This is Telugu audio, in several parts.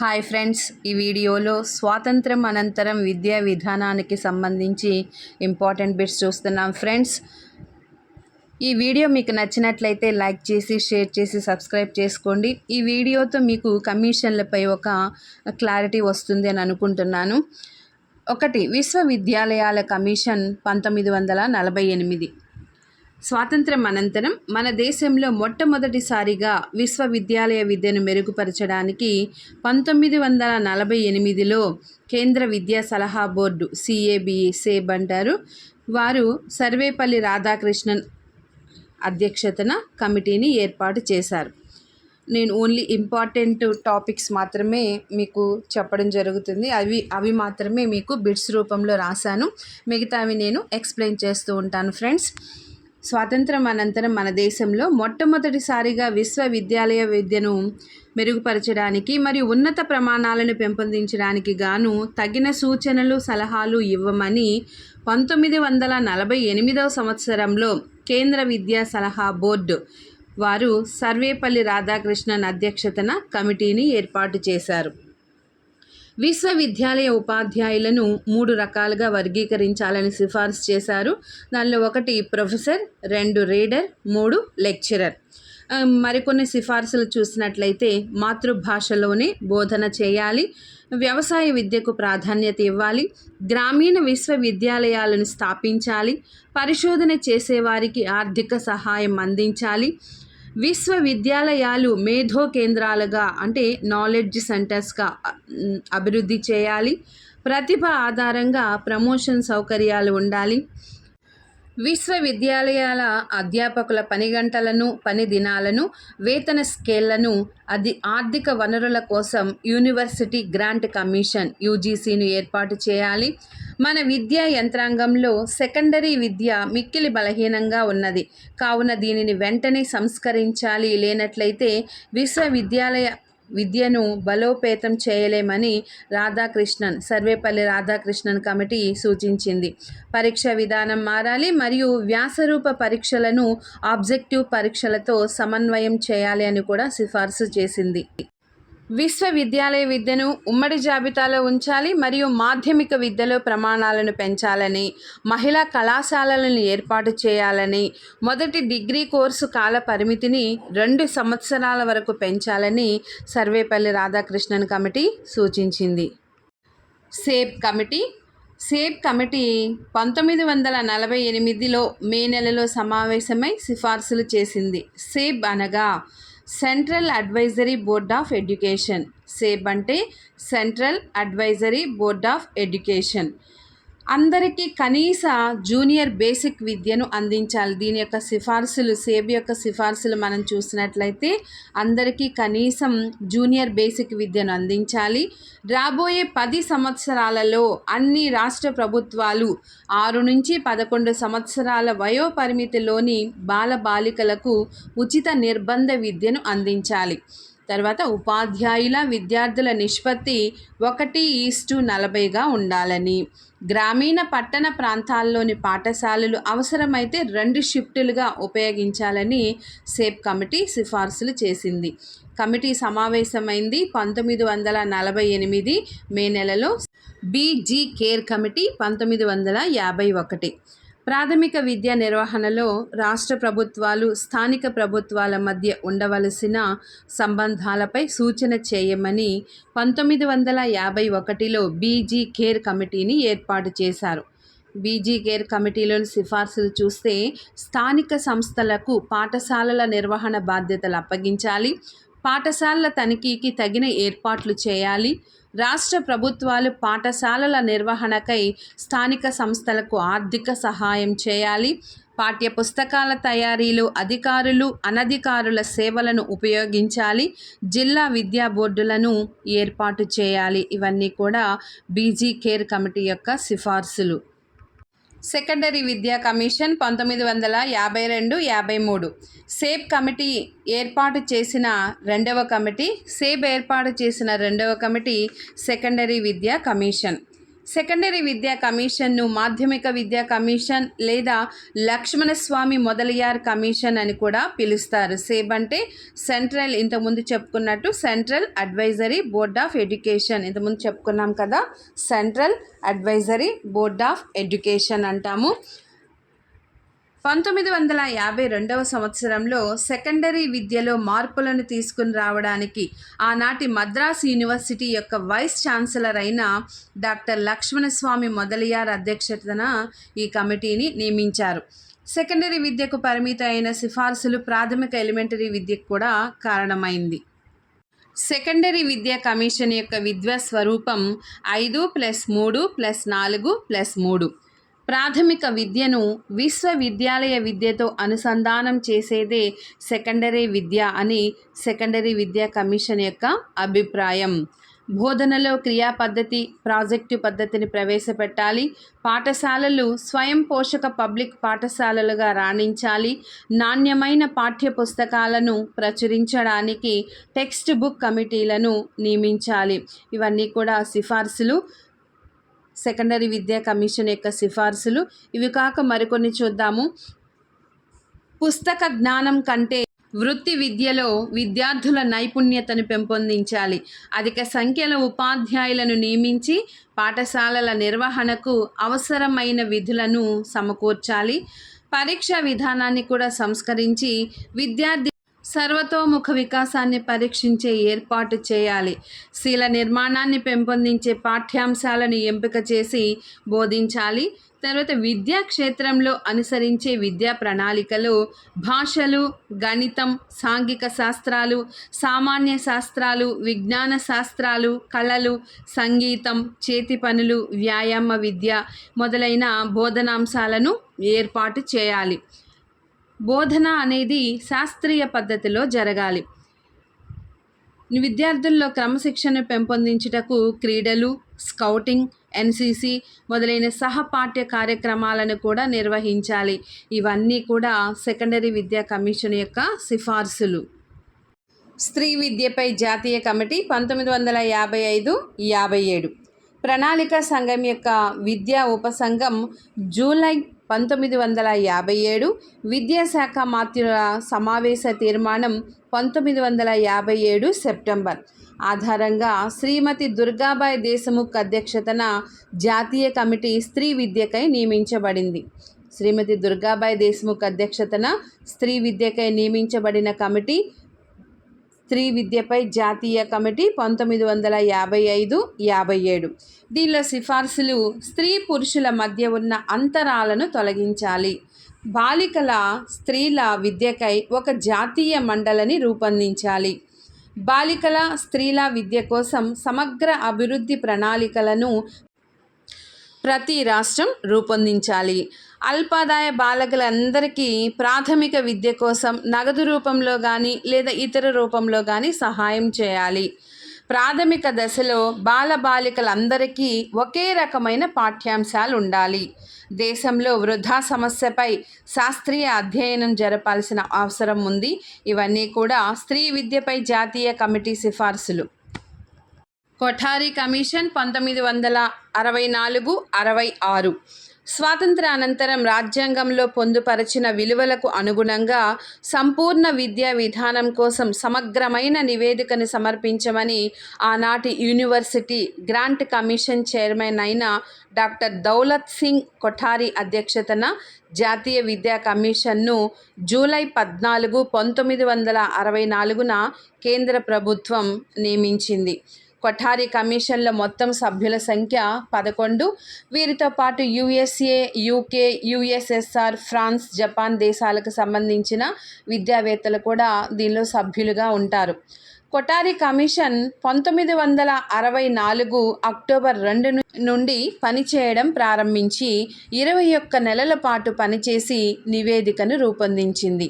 హాయ్ ఫ్రెండ్స్ ఈ వీడియోలో స్వాతంత్రం అనంతరం విద్యా విధానానికి సంబంధించి ఇంపార్టెంట్ బిట్స్ చూస్తున్నాం ఫ్రెండ్స్. ఈ వీడియో మీకు నచ్చినట్లయితే లైక్ చేసి షేర్ చేసి సబ్స్క్రైబ్ చేసుకోండి. ఈ వీడియోతో మీకు కమిషన్లపై ఒక క్లారిటీ వస్తుంది అని అనుకుంటున్నాను. ఒకటి విశ్వవిద్యాలయాల కమిషన్ పంతొమ్మిది వందల నలభై ఎనిమిది. స్వాతంత్ర్యం అనంతరం మన దేశంలో మొట్టమొదటిసారిగా విశ్వవిద్యాలయ విద్యను మెరుగుపరచడానికి పంతొమ్మిది వందల నలభై ఎనిమిదిలో కేంద్ర విద్యా సలహా బోర్డు సిఏబిఈ సేబ్ అంటారు. వారు సర్వేపల్లి రాధాకృష్ణన్ అధ్యక్షతన కమిటీని ఏర్పాటు చేశారు. నేను ఓన్లీ ఇంపార్టెంట్ టాపిక్స్ మాత్రమే మీకు చెప్పడం జరుగుతుంది. అవి అవి మాత్రమే మీకు బిట్స్ రూపంలో రాశాను. మిగతావి నేను ఎక్స్ప్లెయిన్ చేస్తూ ఉంటాను ఫ్రెండ్స్. స్వాతంత్రం అనంతరం మన దేశంలో మొట్టమొదటిసారిగా విశ్వవిద్యాలయ విద్యను మెరుగుపరచడానికి మరియు ఉన్నత ప్రమాణాలను పెంపొందించడానికి గాను తగిన సూచనలు సలహాలు ఇవ్వమని పంతొమ్మిది వందల నలభై ఎనిమిదవ సంవత్సరంలో కేంద్ర విద్యా సలహా బోర్డు వారు సర్వేపల్లి రాధాకృష్ణన్ అధ్యక్షతన కమిటీని ఏర్పాటు చేశారు. విశ్వవిద్యాలయ ఉపాధ్యాయులను మూడు రకాలుగా వర్గీకరించాలని సిఫార్సు చేశారు. దానిలో ఒకటి ప్రొఫెసర్ రెండు రీడర్ మూడు లెక్చరర్. మరికొన్ని సిఫార్సులు చూసినట్లయితే మాతృభాషలోనే బోధన చేయాలి వ్యవసాయ విద్యకు ప్రాధాన్యత ఇవ్వాలి గ్రామీణ విశ్వవిద్యాలయాలను స్థాపించాలి పరిశోధన చేసేవారికి ఆర్థిక సహాయం అందించాలి విశ్వవిద్యాలయాలు మేధో కేంద్రాలుగా అంటే నాలెడ్జ్ సెంటర్స్గా అభివృద్ధి చేయాలి. ప్రతిభ ఆధారంగా ప్రమోషన్ సౌకర్యాలు ఉండాలి. విశ్వవిద్యాలయాల అధ్యాపకుల పని గంటలను పని దినాలను వేతన స్కేళ్ళను అది ఆర్థిక వనరుల కోసం యూనివర్సిటీ గ్రాంట్ కమిషన్ యూజీసీను ఏర్పాటు చేయాలి. మన విద్యా యంత్రాంగంలో సెకండరీ విద్య మిక్కిలి బలహీనంగా ఉన్నది. కావున దీనిని వెంటనే సంస్కరించాలి. లేనట్లయితే విశ్వవిద్యాలయ విద్యను బలోపేతం చేయలేమని రాధాకృష్ణన్ సర్వేపల్లి రాధాకృష్ణన్ కమిటీ సూచించింది. పరీక్ష విధానం మారాలి మరియు వ్యాసరూప పరీక్షలను ఆబ్జెక్టివ్ పరీక్షలతో సమన్వయం చేయాలి అని కూడా సిఫార్సు చేసింది. విశ్వవిద్యాలయ విద్యను ఉమ్మడి జాబితాలో ఉంచాలి మరియు మాధ్యమిక విద్యలో ప్రమాణాలను పెంచాలని మహిళా కళాశాలలను ఏర్పాటు చేయాలని మొదటి డిగ్రీ కోర్సు కాల పరిమితిని రెండు సంవత్సరాల వరకు పెంచాలని సర్వేపల్లి రాధాకృష్ణన్ కమిటీ సూచించింది. సేబ్ కమిటీ సేబ్ కమిటీ పంతొమ్మిది వందల నలభై ఎనిమిదిలో మే నెలలో సమావేశమై సిఫార్సులు చేసింది. సేబ్ అనగా central advisory board of education. CABE అంటే central advisory board of education. అందరికీ కనీస జూనియర్ బేసిక్ విద్యను అందించాలి. దీని యొక్క సిఫార్సులు సేబ్ యొక్క సిఫార్సులు మనం చూసినట్లయితే అందరికీ కనీసం జూనియర్ బేసిక్ విద్యను అందించాలి. రాబోయే పది సంవత్సరాలలో అన్ని రాష్ట్ర ప్రభుత్వాలు ఆరు నుంచి పదకొండు సంవత్సరాల వయోపరిమితిలోని బాల బాలికలకు ఉచిత నిర్బంధ విద్యను అందించాలి. తర్వాత ఉపాధ్యాయుల విద్యార్థుల నిష్పత్తి ఒకటి ఈస్టు నలభైగా ఉండాలని. గ్రామీణ పట్టణ ప్రాంతాల్లోని పాఠశాలలు అవసరమైతే రెండు షిఫ్టులుగా ఉపయోగించాలని సేప్ కమిటీ సిఫార్సులు చేసింది. కమిటీ సమావేశమైంది పంతొమ్మిది వందల నలభై ఎనిమిది మే నెలలో. బీజీ కేర్ కమిటీ పంతొమ్మిది వందల యాభై ఒకటి. ప్రాథమిక విద్య నిర్వహణలో రాష్ట్ర ప్రభుత్వాలు స్థానిక ప్రభుత్వాల మధ్య ఉండవలసిన సంబంధాలపై సూచన చేయమని పంతొమ్మిది వందల యాభై ఒకటిలో బీజీ కేర్ కమిటీని ఏర్పాటు చేశారు. బీజీ కేర్ కమిటీలోని సిఫార్సులు చూస్తే స్థానిక సంస్థలకు పాఠశాలల నిర్వహణ బాధ్యతలు అప్పగించాలి పాఠశాలల తనిఖీకి తగిన ఏర్పాట్లు చేయాలి రాష్ట్ర ప్రభుత్వాలు పాఠశాలల నిర్వహణకై స్థానిక సంస్థలకు ఆర్థిక సహాయం చేయాలి. పాఠ్య పుస్తకాల తయారీలో అధికారులు అనధికారుల సేవలను ఉపయోగించాలి. జిల్లా విద్యా బోర్డులను ఏర్పాటు చేయాలి. ఇవన్నీ కూడా బీజీ కేర్ కమిటీ యొక్క సిఫార్సులు. సెకండరీ విద్యా కమిషన్ పంతొమ్మిది వందల యాభై రెండు యాభై మూడు. సేబ్ కమిటీ ఏర్పాటు చేసిన రెండవ కమిటీ సేబ్ ఏర్పాటు చేసిన రెండవ కమిటీ సెకండరీ విద్యా కమిషన్. సెకండరీ విద్యా కమిషన్ను మాధ్యమిక విద్యా కమిషన్ లేదా లక్ష్మణస్వామి మొదలయ్యార్ కమిషన్ అని కూడా పిలుస్తారు. సేబ్ అంటే సెంట్రల్ ఇంతకుముందు చెప్పుకున్నట్టు central advisory board of education. ఇంతకుముందు చెప్పుకున్నాం కదా central advisory board of education అంటాము. పంతొమ్మిది వందల యాభై రెండవ సంవత్సరంలో సెకండరీ విద్యలో మార్పులను తీసుకుని రావడానికి ఆనాటి మద్రాస్ యూనివర్సిటీ యొక్క వైస్ ఛాన్సలర్ అయిన డాక్టర్ లక్ష్మణస్వామి మొదలియార్ అధ్యక్షతన ఈ కమిటీని నియమించారు. సెకండరీ విద్యకు పరిమిత అయిన సిఫార్సులు ప్రాథమిక ఎలిమెంటరీ విద్యకు కూడా కారణమైంది. సెకండరీ విద్యా కమిషన్ యొక్క విద్యా స్వరూపం ఐదు ప్లస్ మూడు ప్లస్ నాలుగు ప్లస్ మూడు. ప్రాథమిక విద్యను విశ్వవిద్యాలయ విద్యతో అనుసంధానం చేసేదే సెకండరీ విద్య అని సెకండరీ విద్యా కమిషన్ యొక్క అభిప్రాయం. బోధనలో క్రియా పద్ధతి ప్రాజెక్టు పద్ధతిని ప్రవేశపెట్టాలి. పాఠశాలలు స్వయం పోషక పబ్లిక్ పాఠశాలలుగా రాణించాలి. నాణ్యమైన పాఠ్య పుస్తకాలను ప్రచురించడానికి టెక్స్ట్ బుక్ కమిటీలను నియమించాలి. ఇవన్నీ కూడా సిఫార్సులు. సెకండరీ విద్యా కమిషన్ యొక్క సిఫార్సులు. ఇవి కాక మరికొన్ని చూద్దాము. పుస్తక జ్ఞానం కంటే వృత్తి విద్యలో విద్యార్థుల నైపుణ్యతను పెంపొందించాలి. అధిక సంఖ్యలో ఉపాధ్యాయులను నియమించి పాఠశాలల నిర్వహణకు అవసరమైన విధులను సమకూర్చాలి. పరీక్షా విధానాన్ని కూడా సంస్కరించి విద్యార్థి సర్వతోముఖ వికాసాన్ని పరీక్షించే ఏర్పాటు చేయాలి. శీల నిర్మాణాన్ని పెంపొందించే పాఠ్యాంశాలను ఎంపిక చేసి బోధించాలి. తర్వాత విద్యా క్షేత్రంలో అనుసరించే విద్యా ప్రణాళికలు భాషలు గణితం సాంఘిక శాస్త్రాలు సామాన్య శాస్త్రాలు విజ్ఞాన శాస్త్రాలు కళలు సంగీతం చేతి పనులు వ్యాయామ విద్య మొదలైన బోధనాంశాలను ఏర్పాటు చేయాలి. బోధన అనేది శాస్త్రీయ పద్ధతిలో జరగాలి. విద్యార్థుల్లో క్రమశిక్షణ పెంపొందించుటకు క్రీడలు స్కౌటింగ్ ఎన్సిసి మొదలైన సహపాఠ్య కార్యక్రమాలను కూడా నిర్వహించాలి. ఇవన్నీ కూడా సెకండరీ విద్యా కమిషన్ యొక్క సిఫార్సులు. స్త్రీ విద్యపై జాతీయ కమిటీ పంతొమ్మిది వందల యాభై ఐదు యాభై ఏడు. ప్రణాళిక సంఘం యొక్క విద్యా ఉపసంఘం జూలై పంతొమ్మిది వందల యాభై ఏడు విద్యాశాఖ మాత్రుల సమావేశ తీర్మానం పంతొమ్మిది వందల యాభై ఏడు సెప్టెంబర్. ఆధారంగా శ్రీమతి దుర్గాబాయ్ దేశముఖ్ అధ్యక్షతన జాతీయ కమిటీ స్త్రీ విద్యకై నియమించబడింది. శ్రీమతి దుర్గాబాయ్ దేశముఖ్ అధ్యక్షతన స్త్రీ విద్యకై నియమించబడిన కమిటీ స్త్రీ విద్యపై జాతీయ కమిటీ పంతొమ్మిది వందల యాభై ఐదు యాభై ఏడు. దీనిలో సిఫార్సులు స్త్రీ పురుషుల మధ్య ఉన్న అంతరాలను తొలగించాలి. బాలికల స్త్రీల విద్యకై ఒక జాతీయ మండలిని రూపొందించాలి. బాలికల స్త్రీల విద్య కోసం సమగ్ర అభివృద్ధి ప్రణాళికలను ప్రతి రాష్ట్రం రూపొందించాలి. అల్పాదాయ బాలకులందరికీ ప్రాథమిక విద్య కోసం నగదు రూపంలో కానీ లేదా ఇతర రూపంలో కానీ సహాయం చేయాలి. ప్రాథమిక దశలో బాలబాలికలందరికీ ఒకే రకమైన పాఠ్యాంశాలు ఉండాలి. దేశంలో వృధా సమస్యపై శాస్త్రీయ అధ్యయనం జరపాల్సిన అవసరం ఉంది. ఇవన్నీ కూడా స్త్రీ విద్యపై జాతీయ కమిటీ సిఫార్సులు. కొఠారి కమిషన్ పంతొమ్మిది వందల అరవై నాలుగు అరవై ఆరు. స్వాతంత్ర అనంతరం రాజ్యాంగంలో పొందుపరచిన విలువలకు అనుగుణంగా సంపూర్ణ విద్యా విధానం కోసం సమగ్రమైన నివేదికను సమర్పించమని ఆనాటి యూనివర్సిటీ గ్రాంట్ కమిషన్ చైర్మన్ అయిన డాక్టర్ దౌలత్ సింగ్ కొఠారి అధ్యక్షతన జాతీయ విద్యా కమిషన్ను జూలై పద్నాలుగు పంతొమ్మిది వందల అరవై నాలుగున కేంద్ర ప్రభుత్వం నియమించింది. కొఠారి కమిషన్ల మొత్తం సభ్యుల సంఖ్య పదకొండు. వీరితో పాటు USA UK USSR France Japan దేశాలకు సంబంధించిన విద్యావేత్తలు కూడా దీనిలో సభ్యులుగా ఉంటారు. కొఠారి కమిషన్ పంతొమ్మిది వందల అరవై నాలుగు అక్టోబర్ రెండు నుండి పనిచేయడం ప్రారంభించి ఇరవై ఒక్క నెలల పాటు పనిచేసి నివేదికను రూపొందించింది.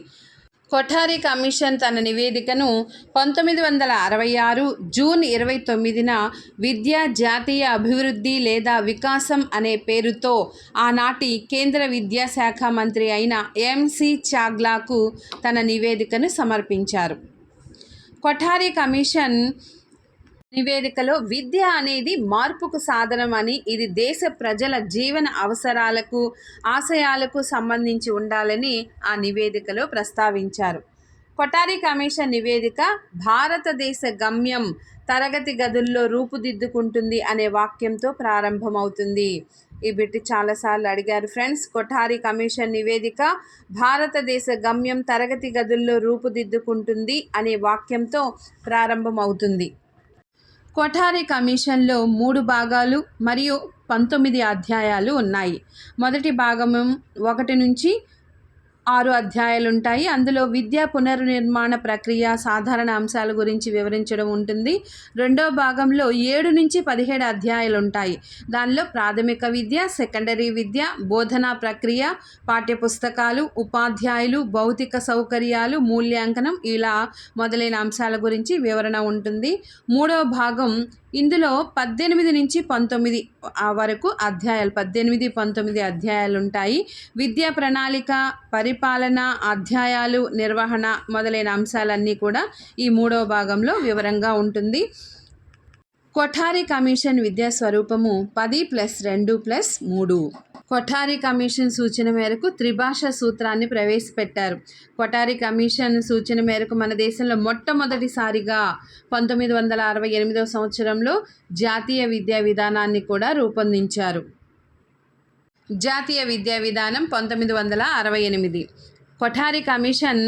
కొఠారి కమిషన్ తన నివేదికను పంతొమ్మిది వందల అరవై ఆరు జూన్ ఇరవై తొమ్మిదిన విద్యా జాతీయ అభివృద్ధి లేదా వికాసం అనే పేరుతో ఆనాటి కేంద్ర విద్యాశాఖ మంత్రి అయిన ఎంసి చాగ్లాకు తన నివేదికను సమర్పించారు. కొఠారి కమిషన్ నివేదికలో విద్య అనేది మార్పుకు సాధనం అని ఇది దేశ ప్రజల జీవన అవసరాలకు ఆశయాలకు సంబంధించి ఉండాలని ఆ నివేదికలో ప్రస్తావించారు. కొటారి కమిషన్ నివేదిక భారతదేశ గమ్యం తరగతి గదుల్లో రూపుదిద్దుకుంటుంది అనే వాక్యంతో ప్రారంభమవుతుంది. ఈ బిట్ చాలాసార్లు అడిగారు ఫ్రెండ్స్. కొఠారి కమిషన్ నివేదిక భారతదేశ గమ్యం తరగతి గదుల్లో రూపుదిద్దుకుంటుంది అనే వాక్యంతో ప్రారంభమవుతుంది. కొఠారి కమిషన్లో మూడు భాగాలు మరియు పంతొమ్మిది అధ్యాయాలు ఉన్నాయి. మొదటి భాగం ఒకటి నుంచి ఆరు అధ్యాయాలు ఉంటాయి అందులో విద్యా పునర్నిర్మాణ ప్రక్రియ సాధారణ అంశాల గురించి వివరించడం ఉంటుంది. రెండో భాగంలో ఏడు నుంచి పదిహేడు అధ్యాయాలు ఉంటాయి దానిలో ప్రాథమిక విద్య సెకండరీ విద్య బోధనా ప్రక్రియ పాఠ్యపుస్తకాలు ఉపాధ్యాయులు భౌతిక సౌకర్యాలు మూల్యాంకనం ఇలా మొదలైన అంశాల గురించి వివరణ ఉంటుంది. మూడవ భాగం ఇందులో పద్దెనిమిది నుంచి పంతొమ్మిది వరకు అధ్యాయాలు పద్దెనిమిది పంతొమ్మిది అధ్యాయాలు ఉంటాయి విద్యా ప్రణాళిక పరిపాలన అధ్యాయాలు నిర్వహణ మొదలైన అంశాలన్నీ కూడా ఈ మూడవ భాగంలో వివరంగా ఉంటుంది. కొఠారి కమిషన్ విద్యా స్వరూపము పది ప్లస్ రెండు ప్లస్ మూడు. కొఠారి కమిషన్ సూచన మేరకు త్రిభాష సూత్రాన్ని ప్రవేశపెట్టారు. కొఠారి కమిషన్ సూచన మేరకు మన దేశంలో మొట్టమొదటిసారిగా పంతొమ్మిది వందల అరవై ఎనిమిదవ సంవత్సరంలో జాతీయ విద్యా విధానాన్ని కూడా రూపొందించారు. జాతీయ విద్యా విధానం పంతొమ్మిది వందల అరవై ఎనిమిది. కొఠారి కమిషన్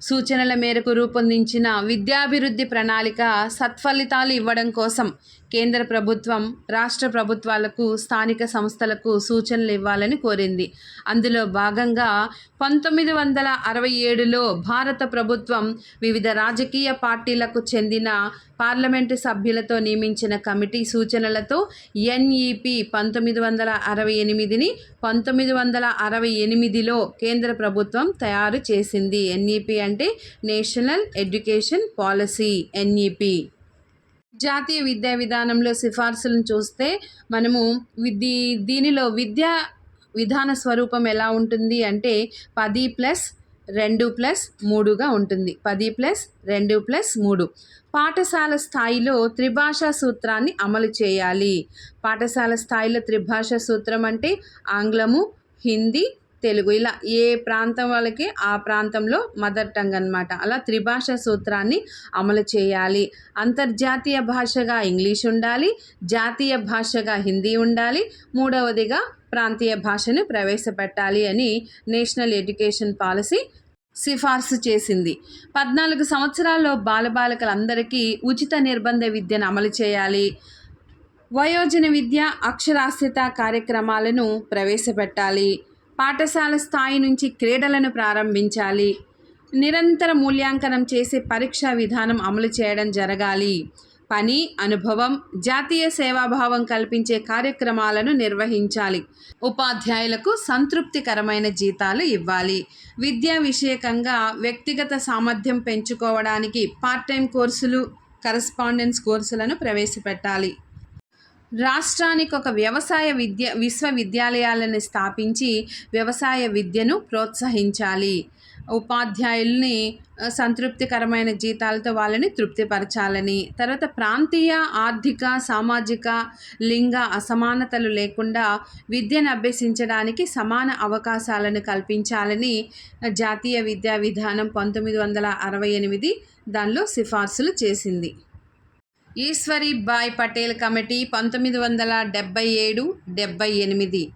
సూచనల మేరకు రూపొందించిన విద్యాభివృద్ధి ప్రణాళిక సత్ఫలితాలు ఇవ్వడం కోసం కేంద్ర ప్రభుత్వం రాష్ట్ర ప్రభుత్వాలకు స్థానిక సంస్థలకు సూచనలు ఇవ్వాలని కోరింది. అందులో భాగంగా పంతొమ్మిది వందల అరవై ఏడులో భారత ప్రభుత్వం వివిధ రాజకీయ పార్టీలకు చెందిన పార్లమెంటు సభ్యులతో నియమించిన కమిటీ సూచనలతో ఎన్ఈపి పంతొమ్మిది వందల అరవై ఎనిమిదిని పంతొమ్మిది వందల అరవై ఎనిమిదిలో కేంద్ర ప్రభుత్వం తయారు చేసింది. ఎన్ఈపి అంటే నేషనల్ ఎడ్యుకేషన్ పాలసీ ఎన్ఈపి జాతీయ విద్యా విధానంలో సిఫార్సులను చూస్తే మనము విద్య దీనిలో విద్యా విధాన స్వరూపం ఎలా ఉంటుంది అంటే పది ప్లస్ రెండు ప్లస్ మూడుగా ఉంటుంది. పది ప్లస్ రెండు ప్లస్ మూడు. పాఠశాల స్థాయిలో త్రిభాషా సూత్రాన్ని అమలు చేయాలి. పాఠశాల స్థాయిలో త్రిభాషా సూత్రం అంటే ఆంగ్లము హిందీ తెలుగు. ఇలా ఏ ప్రాంతం వాళ్ళకి? ఆ ప్రాంతంలో మదర్ టంగ్ అనమాట అలా త్రిభాష సూత్రాన్ని అమలు చేయాలి. అంతర్జాతీయ భాషగా ఇంగ్లీష్ ఉండాలి. జాతీయ భాషగా హిందీ ఉండాలి. మూడవదిగా ప్రాంతీయ భాషను ప్రవేశపెట్టాలి అని నేషనల్ ఎడ్యుకేషన్ పాలసీ సిఫార్సు చేసింది. పద్నాలుగు సంవత్సరాల్లో బాలబాలికలందరికీ ఉచిత నిర్బంధ విద్యను అమలు చేయాలి. వయోజన విద్య అక్షరాస్యత కార్యక్రమాలను ప్రవేశపెట్టాలి. పాఠశాల స్థాయి నుంచి క్రీడలను ప్రారంభించాలి. నిరంతర మూల్యాంకనం చేసే పరీక్షా విధానం అమలు చేయడం జరగాలి. పని అనుభవం జాతీయ సేవాభావం కల్పించే కార్యక్రమాలను నిర్వహించాలి. ఉపాధ్యాయులకు సంతృప్తికరమైన జీతాలు ఇవ్వాలి. విద్యా విషయకంగా వ్యక్తిగత సామర్థ్యం పెంచుకోవడానికి పార్ట్ టైం కోర్సులు కరస్పాండెన్స్ కోర్సులను ప్రవేశపెట్టాలి. రాష్ట్రానికి ఒక వ్యవసాయ విద్య విశ్వవిద్యాలయాలను స్థాపించి వ్యవసాయ విద్యను ప్రోత్సహించాలి. ఉపాధ్యాయుల్ని సంతృప్తికరమైన జీతాలతో వాళ్ళని తృప్తిపరచాలని. తర్వాత ప్రాంతీయ ఆర్థిక సామాజిక లింగ అసమానతలు లేకుండా విద్యను అభ్యసించడానికి సమాన అవకాశాలను కల్పించాలని జాతీయ విద్యా విధానం పంతొమ్మిది వందల అరవై ఎనిమిది దానిలో సిఫార్సులు చేసింది. ఈశ్వరి బాయ్ పటేల్ కమిటీ పంతొమ్మిది వందల డెబ్బై ఏడు డెబ్బై ఎనిమిది.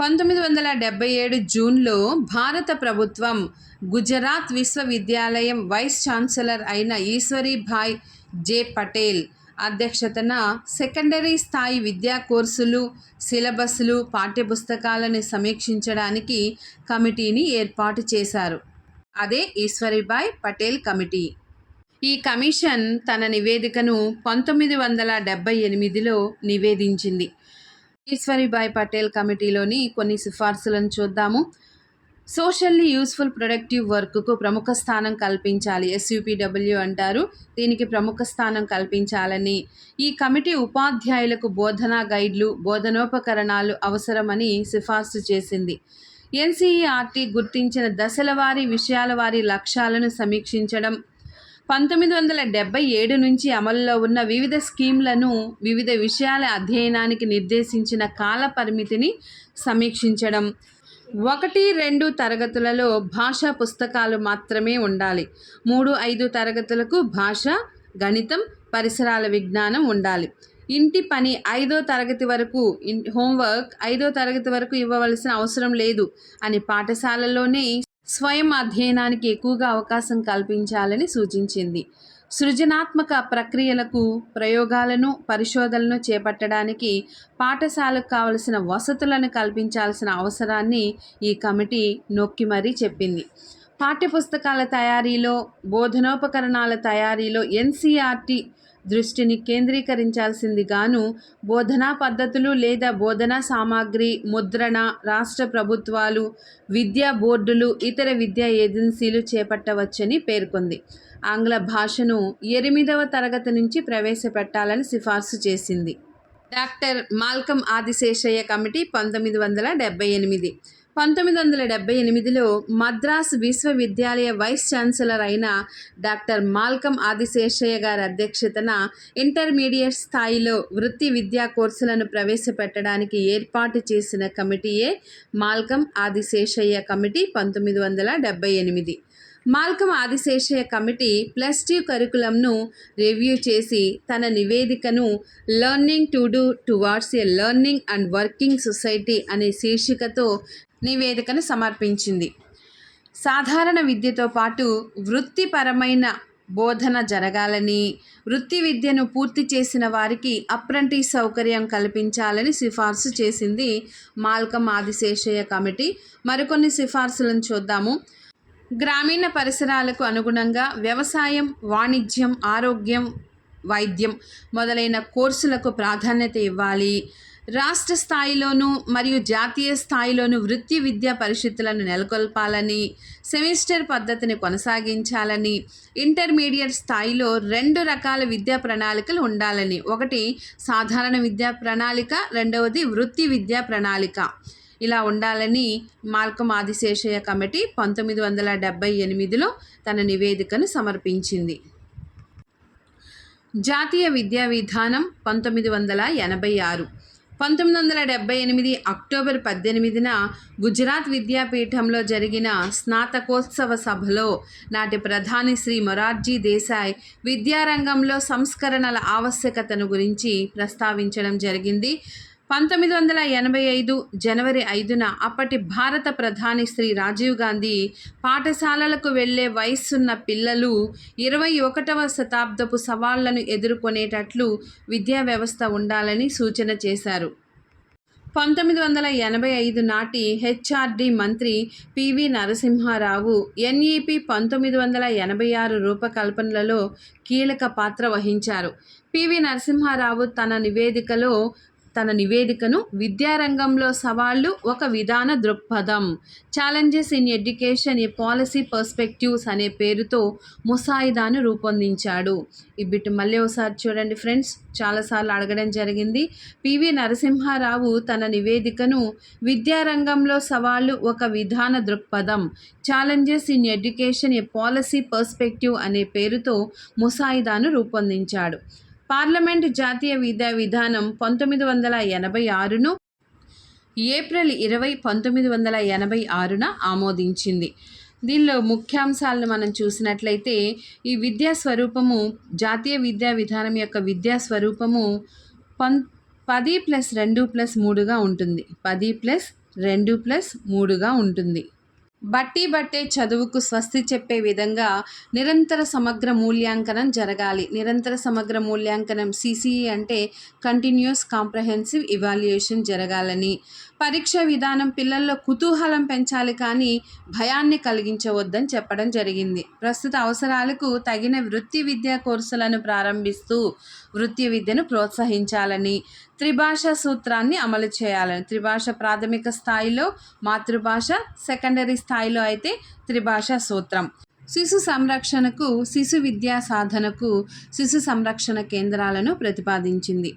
పంతొమ్మిది వందల డెబ్బై ఏడు జూన్లో భారత ప్రభుత్వం గుజరాత్ విశ్వవిద్యాలయం వైస్ ఛాన్సలర్ అయిన ఈశ్వరీభాయ్ జే పటేల్ అధ్యక్షతన సెకండరీ స్థాయి విద్యా కోర్సులు సిలబస్లు పాఠ్యపుస్తకాలను సమీక్షించడానికి కమిటీని ఏర్పాటు చేశారు. అదే ఈశ్వరీభాయ్ పటేల్ కమిటీ. ఈ కమిషన్ తన నివేదికను పంతొమ్మిది వందల డెబ్బై ఎనిమిదిలో నివేదించింది. ఈశ్వరిభాయ్ పటేల్ కమిటీలోని కొన్ని సిఫార్సులను చూద్దాము. సోషల్లీ యూస్ఫుల్ ప్రొడక్టివ్ వర్క్కు ప్రముఖ స్థానం కల్పించాలి ఎస్యూపీడబ్ల్యూ అంటారు. దీనికి ప్రముఖ స్థానం కల్పించాలని. ఈ కమిటీ ఉపాధ్యాయులకు బోధనా గైడ్లు బోధనోపకరణాలు అవసరమని సిఫార్సు చేసింది. ఎన్సీఈఆర్టీ గుర్తించిన దశల వారీ విషయాల వారి లక్ష్యాలను సమీక్షించడం పంతొమ్మిది వందల డెబ్బై ఏడు నుంచి అమల్లో ఉన్న వివిధ స్కీమ్లను వివిధ విషయాల అధ్యయనానికి నిర్దేశించిన కాల పరిమితిని సమీక్షించడం. ఒకటి రెండు తరగతులలో భాషా పుస్తకాలు మాత్రమే ఉండాలి. మూడు ఐదు తరగతులకు భాష గణితం పరిసరాల విజ్ఞానం ఉండాలి. ఇంటి పని ఐదో తరగతి వరకు హోంవర్క్ ఐదో తరగతి వరకు ఇవ్వవలసిన అవసరం లేదు అని పాఠశాలలోనే స్వయం అధ్యయనానికి ఎక్కువగా అవకాశం కల్పించాలని సూచించింది. సృజనాత్మక ప్రక్రియలకు ప్రయోగాలను పరిశోధనలను చేపట్టడానికి పాఠశాలకు కావలసిన వసతులను కల్పించాల్సిన అవసరాన్ని ఈ కమిటీ నొక్కి మరీ చెప్పింది. పాఠ్యపుస్తకాల తయారీలో బోధనోపకరణాల తయారీలో ఎన్సీఆర్టీ దృష్టిని కేంద్రీకరించాల్సిందిగాను బోధనా పద్ధతులు లేదా బోధనా సామాగ్రి ముద్రణ రాష్ట్ర ప్రభుత్వాలు విద్యా బోర్డులు ఇతర విద్యా ఏజెన్సీలు చేపట్టవచ్చని పేర్కొంది. ఆంగ్ల భాషను ఎనిమిదవ తరగతి నుంచి ప్రవేశపెట్టాలని సిఫార్సు చేసింది. డాక్టర్ మాల్కం ఆదిశేషయ్య కమిటీ పంతొమ్మిది వందల డెబ్బై ఎనిమిది. పంతొమ్మిది వందల డెబ్బై ఎనిమిదిలో మద్రాస్ విశ్వవిద్యాలయ వైస్ ఛాన్సలర్ అయిన డాక్టర్ మాల్కం ఆదిశేషయ్య గారి అధ్యక్షతన ఇంటర్మీడియట్ స్థాయిలో వృత్తి విద్యా కోర్సులను ప్రవేశపెట్టడానికి ఏర్పాటు చేసిన కమిటీయే మాల్కం ఆదిశేషయ్య కమిటీ పంతొమ్మిది వందల డెబ్బై ఎనిమిది. Malcolm Adiseshiah committee plus two కరికులంను review చేసి తన నివేదికను learning to do towards a learning and working society అనే శీర్షికతో నివేదికను సమర్పించింది. సాధారణ విద్యతో పాటు వృత్తిపరమైన బోధన జరగాలని వృత్తి విద్యను పూర్తి చేసిన వారికి అప్రెంటిస్ సౌకర్యం కల్పించాలని సిఫార్సు చేసింది మాల్కం ఆదిశేషయ్య కమిటీ. మరికొన్ని సిఫార్సులను చూద్దాము. గ్రామీణ పరిసరాలకు అనుగుణంగా వ్యవసాయం వాణిజ్యం ఆరోగ్యం వైద్యం మొదలైన కోర్సులకు ప్రాధాన్యత ఇవ్వాలి. రాష్ట్ర స్థాయిలోనూ మరియు జాతీయ స్థాయిలోనూ వృత్తి విద్యా పరిషత్తులను నెలకొల్పాలని సెమిస్టర్ పద్ధతిని కొనసాగించాలని ఇంటర్మీడియట్ స్థాయిలో రెండు రకాల విద్యా ప్రణాళికలు ఉండాలని. ఒకటి సాధారణ విద్యా ప్రణాళిక రెండవది వృత్తి విద్యా ప్రణాళిక. ఇలా ఉండాలని మాల్కం ఆదిశేషయ్య కమిటీ పంతొమ్మిది వందల డెబ్బై ఎనిమిదిలో తన నివేదికను సమర్పించింది. జాతీయ విద్యా విధానం పంతొమ్మిది వందల ఎనభై ఆరు. పంతొమ్మిది వందల డెబ్బై ఎనిమిది అక్టోబర్ పద్దెనిమిదిన గుజరాత్ విద్యాపీఠంలో జరిగిన స్నాతకోత్సవ సభలో నాటి ప్రధాని శ్రీ మొరార్జీ దేశాయ్ విద్యారంగంలో సంస్కరణల ఆవశ్యకతను గురించి ప్రస్తావించడం జరిగింది. పంతొమ్మిది వందల ఎనభై ఐదు జనవరి ఐదున అప్పటి భారత ప్రధాని శ్రీ రాజీవ్ గాంధీ పాఠశాలలకు వెళ్ళే వయస్సున్న పిల్లలు ఇరవై ఒకటవ శతాబ్దపు సవాళ్ళను ఎదుర్కొనేటట్లు విద్యా వ్యవస్థ ఉండాలని సూచన చేశారు. పంతొమ్మిది వందల ఎనభై ఐదు నాటి హెచ్ఆర్డి మంత్రి పివి నరసింహారావు ఎన్ఈపి పంతొమ్మిది వందల ఎనభై ఆరు రూపకల్పనలలో కీలక పాత్ర వహించారు. పివి నరసింహారావు తన నివేదికలో తన నివేదికను విద్యారంగంలో సవాళ్ళు ఒక విధాన దృక్పథం. Challenges in education a policy perspectives అనే పేరుతో ముసాయిదాను రూపొందించాడు. ఈ బిట్ మళ్ళీ ఒకసారి చూడండి ఫ్రెండ్స్. చాలాసార్లు అడగడం జరిగింది. పివి నరసింహారావు తన నివేదికను విద్యారంగంలో సవాళ్ళు ఒక విధాన దృక్పథం. Challenges in education a policy perspective అనే పేరుతో ముసాయిదాను రూపొందించాడు. పార్లమెంట్ జాతీయ విద్యా విధానం పంతొమ్మిది వందల ఎనభై ఆరును ఏప్రిల్ ఇరవై పంతొమ్మిది వందల ఎనభై ఆరున ఆమోదించింది. దీనిలో ముఖ్యాంశాలను మనం చూసినట్లయితే ఈ విద్యా స్వరూపము జాతీయ విద్యా విధానం యొక్క విద్యా స్వరూపము పం పది ప్లస్ రెండు ప్లస్ మూడుగా ఉంటుంది. పది ప్లస్ రెండు ప్లస్ మూడుగా ఉంటుంది. బట్టి బట్టే చదువుకు స్వస్తి చెప్పే విధంగా నిరంతర సమగ్ర మూల్యాంకనం జరగాలి. నిరంతర సమగ్ర మూల్యాంకనం సిసిఈ అంటే కంటిన్యూస్ కాంప్రహెన్సివ్ ఇవాల్యుయేషన్ జరగాలని. పరీక్ష విధానం పిల్లల్లో కుతూహలం పెంచాలి కానీ భయాన్ని కలిగించవద్దని చెప్పడం జరిగింది. ప్రస్తుత అవసరాలకు తగిన వృత్తి విద్యా కోర్సులను ప్రారంభిస్తూ వృత్తి విద్యను ప్రోత్సహించాలని త్రిభాష సూత్రాన్ని అమలు చేయాలని త్రిభాష ప్రాథమిక స్థాయిలో మాతృభాష సెకండరీ స్థాయిలో అయితే త్రిభాష సూత్రం. శిశు సంరక్షణకు శిశు విద్యా సాధనకు శిశు సంరక్షణ కేంద్రాలను ప్రతిపాదించింది.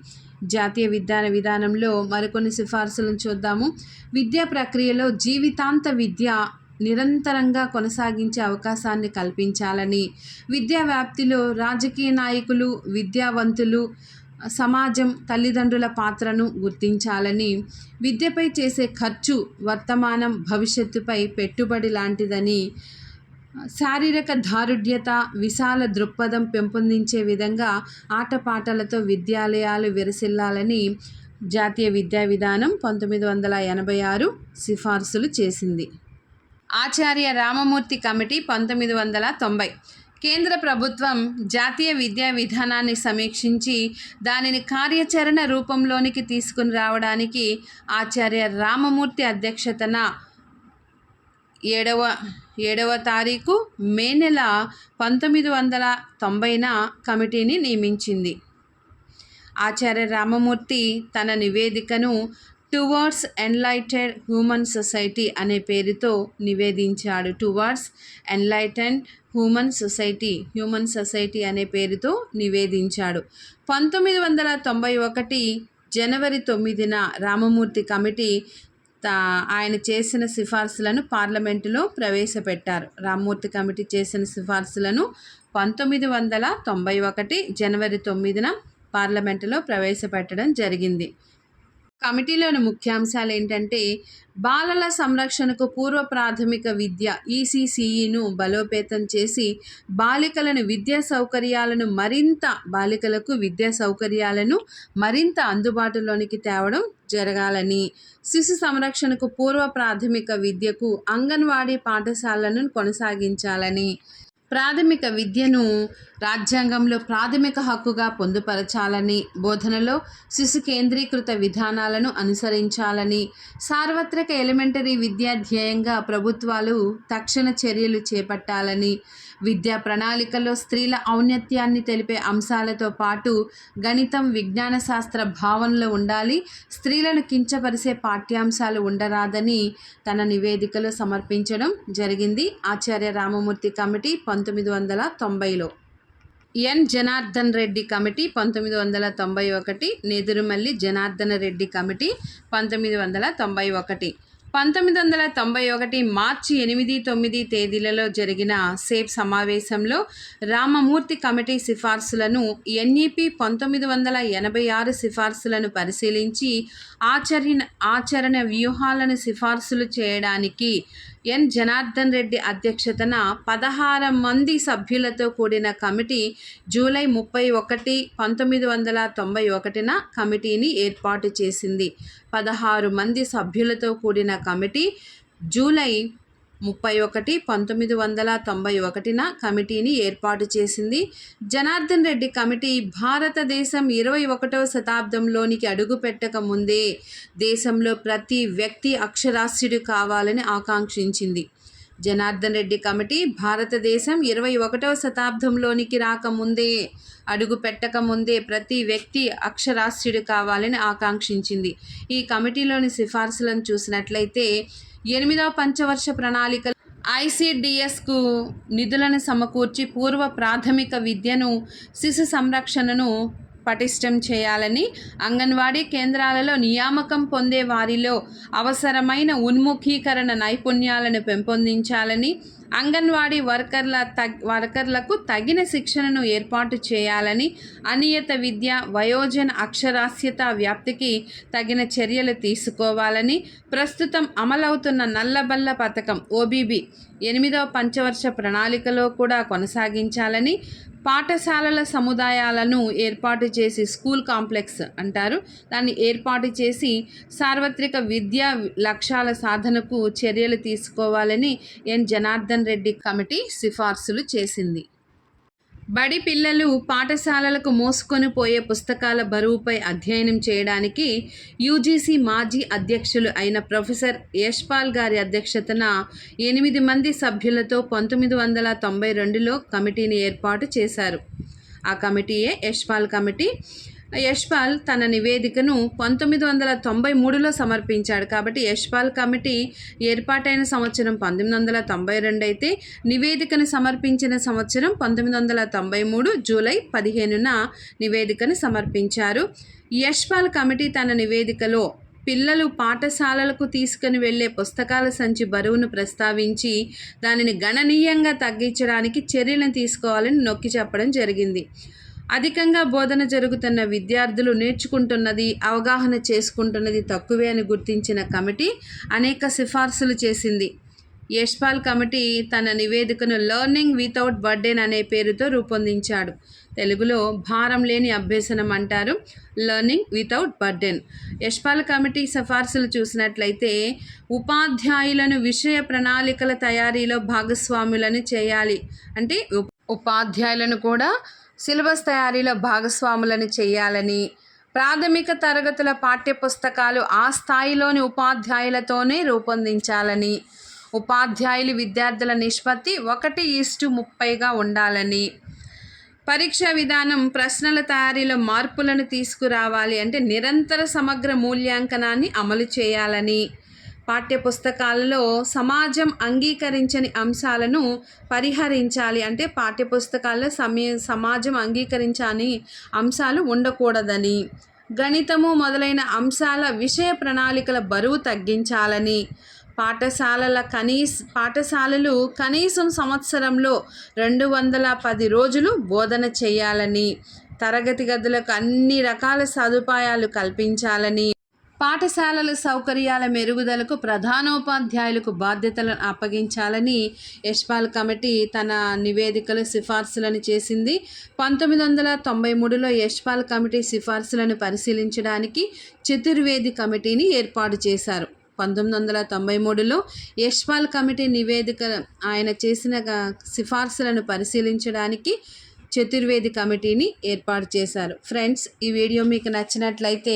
జాతీయ విజ్ఞాన విధానంలో మరికొన్ని సిఫార్సులను చూద్దాము. విద్యా ప్రక్రియలో జీవితాంత విద్య నిరంతరంగా కొనసాగించే అవకాశాన్ని కల్పించాలని విద్యా వ్యాప్తిలో రాజకీయ నాయకులు విద్యావంతులు సమాజం తల్లిదండ్రుల పాత్రను గుర్తించాలని విద్యపై చేసే ఖర్చు వర్తమానం భవిష్యత్తుపై పెట్టుబడి లాంటిదని శారీరక దారుఢ్యత విశాల దృక్పథం పెంపొందించే విధంగా ఆటపాటలతో విద్యాలయాలు విరసిల్లాలని జాతీయ విద్యా విధానం పంతొమ్మిది వందల ఎనభై ఆరు సిఫార్సులు చేసింది. ఆచార్య రామమూర్తి కమిటీ పంతొమ్మిది వందల తొంభై. కేంద్ర ప్రభుత్వం జాతీయ విద్యా విధానాన్ని సమీక్షించి దానిని కార్యాచరణ రూపంలోనికి తీసుకుని రావడానికి ఆచార్య రామమూర్తి అధ్యక్షతన ఏడవ ఏడవ తారీఖు మే నెల పంతొమ్మిది వందల తొంభైన కమిటీని నియమించింది. ఆచార్య రామమూర్తి తన నివేదికను టువార్డ్స్ ఎన్లైటెడ్ హ్యూమన్ సొసైటీ అనే పేరుతో నివేదించాడు. Towards enlightened human society human society అనే పేరుతో నివేదించాడు. పంతొమ్మిది వందల తొంభై ఒకటి జనవరి తొమ్మిదిన రామమూర్తి కమిటీ ఆయన చేసిన సిఫార్సులను పార్లమెంటులో ప్రవేశపెట్టారు. రామ్మూర్తి కమిటీ చేసిన సిఫార్సులను పంతొమ్మిది వందల తొంభై ఒకటి జనవరి తొమ్మిదిన పార్లమెంటులో ప్రవేశపెట్టడం జరిగింది. కమిటీలోని ముఖ్యాంశాలు ఏంటంటే బాలల సంరక్షణకు పూర్వ ప్రాథమిక విద్య ఈసీసీఈను బలోపేతం చేసి బాలికలను విద్యా సౌకర్యాలను మరింత బాలికలకు విద్యా సౌకర్యాలను మరింత అందుబాటులోనికి తేవడం జరగాలని శిశు సంరక్షణకు పూర్వ ప్రాథమిక విద్యకు అంగన్వాడీ పాఠశాలను కొనసాగించాలని ప్రాథమిక విద్యను రాజ్యాంగంలో ప్రాథమిక హక్కుగా పొందుపరచాలని బోధనలో శిశు కేంద్రీకృత విధానాలను అనుసరించాలని సార్వత్రిక ఎలిమెంటరీ విద్యా ధ్యేయంగా ప్రభుత్వాలు తక్షణ చర్యలు చేపట్టాలని విద్యా ప్రణాళికలో స్త్రీల ఔన్నత్యాన్ని తెలిపే అంశాలతో పాటు గణితం విజ్ఞాన శాస్త్ర భావనలు ఉండాలి స్త్రీలను కించపరిసే పాఠ్యాంశాలు ఉండరాదని తన నివేదికలో సమర్పించడం జరిగింది. ఆచార్య రామమూర్తి కమిటీ పంతొమ్మిది వందల తొంభైలో. ఎన్. జనార్దన్ రెడ్డి కమిటీ పంతొమ్మిది వందల తొంభై ఒకటి. నెదురుమల్లి జనార్దన రెడ్డి కమిటీ పంతొమ్మిది వందల తొంభై ఒకటి. పంతొమ్మిది వందల తొంభై ఒకటి మార్చి ఎనిమిది తొమ్మిది తేదీలలో జరిగిన సేఫ్ సమావేశంలో రామమూర్తి కమిటీ సిఫార్సులను ఎన్ఈపి పంతొమ్మిది వందల ఎనభై ఆరు సిఫార్సులను పరిశీలించి ఆచరణ ఆచరణ వ్యూహాలను సిఫార్సులు చేయడానికి ఎన్. జనార్దన్ రెడ్డి అధ్యక్షతన పదహారు మంది సభ్యులతో కూడిన కమిటీ జూలై ముప్పై ఒకటి పంతొమ్మిది వందల తొంభై ఒకటిన కమిటీని ఏర్పాటు చేసింది. పదహారు మంది సభ్యులతో కూడిన కమిటీ జూలై ముప్పై ఒకటి పంతొమ్మిది వందల తొంభై ఒకటిన కమిటీని ఏర్పాటు చేసింది. జనార్దన్ రెడ్డి కమిటీ భారతదేశం ఇరవై ఒకటవ శతాబ్దంలోనికి అడుగుపెట్టక ముందే దేశంలో ప్రతి వ్యక్తి అక్షరాస్యుడు కావాలని ఆకాంక్షించింది. జనార్దన్ రెడ్డి కమిటీ భారతదేశం ఇరవై ఒకటవ శతాబ్దంలోనికి రాకముందే అడుగు పెట్టకముందే ప్రతి వ్యక్తి అక్షరాస్యుడు కావాలని ఆకాంక్షించింది. ఈ కమిటీలోని సిఫార్సులను చూసినట్లయితే ఎనిమిదవ పంచవర్ష ప్రణాళిక ఐసిడిఎస్కు నిధులను సమకూర్చి పూర్వ ప్రాథమిక విద్యను శిశు సంరక్షణను పటిష్టం చేయాలని అంగన్వాడీ కేంద్రాలలో నియామకం పొందే వారిలో అవసరమైన ఉన్ముఖీకరణ నైపుణ్యాలను పెంపొందించాలని అంగన్వాడీ వర్కర్ల తగ్ వర్కర్లకు తగిన శిక్షణను ఏర్పాటు చేయాలని అనియత విద్య వయోజన అక్షరాస్యత వ్యాప్తికి తగిన చర్యలు తీసుకోవాలని ప్రస్తుతం అమలవుతున్న నల్లబల్ల పథకం ఓబీబీ ఎనిమిదవ పంచవర్ష ప్రణాళికలో కూడా కొనసాగించాలని పాఠశాలల సముదాయాలను ఏర్పాటు చేసి స్కూల్ కాంప్లెక్స్ అంటారు. దాన్ని ఏర్పాటు చేసి సార్వత్రిక విద్యా లక్ష్యాల సాధనకు చర్యలు తీసుకోవాలని ఎన్. జనార్దన్ రెడ్డి కమిటీ సిఫార్సులు చేసింది. బడి పిల్లలు పాఠశాలలకు మోసుకొని పోయే పుస్తకాల బరువుపై అధ్యయనం చేయడానికి యూజీసీ మాజీ అధ్యక్షులు అయిన ప్రొఫెసర్ యశ్పాల్ గారి అధ్యక్షతన ఎనిమిది మంది సభ్యులతో పంతొమ్మిది వందల తొంభై రెండులో కమిటీని ఏర్పాటు చేశారు. ఆ కమిటీయే యశ్పాల్ కమిటీ. యశ్పాల్ తన నివేదికను పంతొమ్మిది వందల తొంభై మూడులో సమర్పించాడు కాబట్టి యశ్పాల్ కమిటీ ఏర్పాటైన సంవత్సరం పంతొమ్మిది వందల తొంభై రెండు అయితే నివేదికను సమర్పించిన సంవత్సరం పంతొమ్మిది వందల తొంభై మూడు జూలై పదిహేనున నివేదికను సమర్పించారు. యశ్పాల్ కమిటీ తన నివేదికలో పిల్లలు పాఠశాలలకు తీసుకుని వెళ్ళే పుస్తకాల సంచి బరువును ప్రస్తావించి దానిని గణనీయంగా తగ్గించడానికి చర్యలను తీసుకోవాలని నొక్కి చెప్పడం జరిగింది. అధికంగా బోధన జరుగుతున్న విద్యార్థులు నేర్చుకుంటున్నది అవగాహన చేసుకుంటున్నది తక్కువే అని గుర్తించిన కమిటీ అనేక సిఫార్సులు చేసింది. యశ్పాల్ కమిటీ తన నివేదికను లెర్నింగ్ వితౌట్ బర్డెన్ అనే పేరుతో రూపొందించాడు. తెలుగులో భారం లేని అభ్యసనం అంటారు learning without burden. Yashpal committee సిఫార్సులు చూసినట్లయితే ఉపాధ్యాయులను విషయ ప్రణాళికల తయారీలో భాగస్వాములను చేయాలి. అంటే ఉపాధ్యాయులను కూడా సిలబస్ తయారీలో భాగస్వాములను చేయాలని ప్రాథమిక తరగతుల పాఠ్యపుస్తకాలు ఆ స్థాయిలోని ఉపాధ్యాయులతోనే రూపొందించాలని ఉపాధ్యాయులు విద్యార్థుల నిష్పత్తి ఒకటి ఈస్టు ముప్పైగా ఉండాలని పరీక్ష విధానం ప్రశ్నల తయారీలో మార్పులను తీసుకురావాలి అంటే నిరంతర సమగ్ర మూల్యాంకనాన్ని అమలు చేయాలని పాఠ్యపుస్తకాలలో సమాజం అంగీకరించని అంశాలను పరిహరించాలి. అంటే పాఠ్యపుస్తకాల్లో సమీ సమాజం అంగీకరించని అంశాలు ఉండకూడదని గణితము మొదలైన అంశాల విషయ ప్రణాళికల బరువు తగ్గించాలని పాఠశాలల కనీస పాఠశాలలు కనీసం సంవత్సరంలో రెండు వందల పది రోజులు బోధన చేయాలని తరగతి గదులకు అన్ని రకాల సదుపాయాలు కల్పించాలని పాఠశాలల సౌకర్యాల మెరుగుదలకు ప్రధానోపాధ్యాయులకు బాధ్యతలను అప్పగించాలని యశ్పాల్ కమిటీ తన నివేదికలు సిఫార్సులను చేసింది. పంతొమ్మిది వందల తొంభై మూడులో యశ్పాల్ కమిటీ సిఫార్సులను పరిశీలించడానికి చతుర్వేది కమిటీని ఏర్పాటు చేశారు. పంతొమ్మిది వందల తొంభై మూడులో యశ్పాల్ కమిటీ నివేదిక ఆయన చేసిన సిఫార్సులను పరిశీలించడానికి చతుర్వేది కమిటీని ఏర్పాటు చేశారు. ఫ్రెండ్స్ ఈ వీడియో మీకు నచ్చినట్లయితే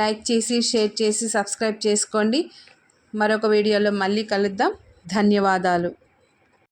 లైక్ చేసి షేర్ చేసి సబ్స్క్రైబ్ చేసుకోండి. మరొక వీడియోలో మళ్ళీ కలుద్దాం. ధన్యవాదాలు.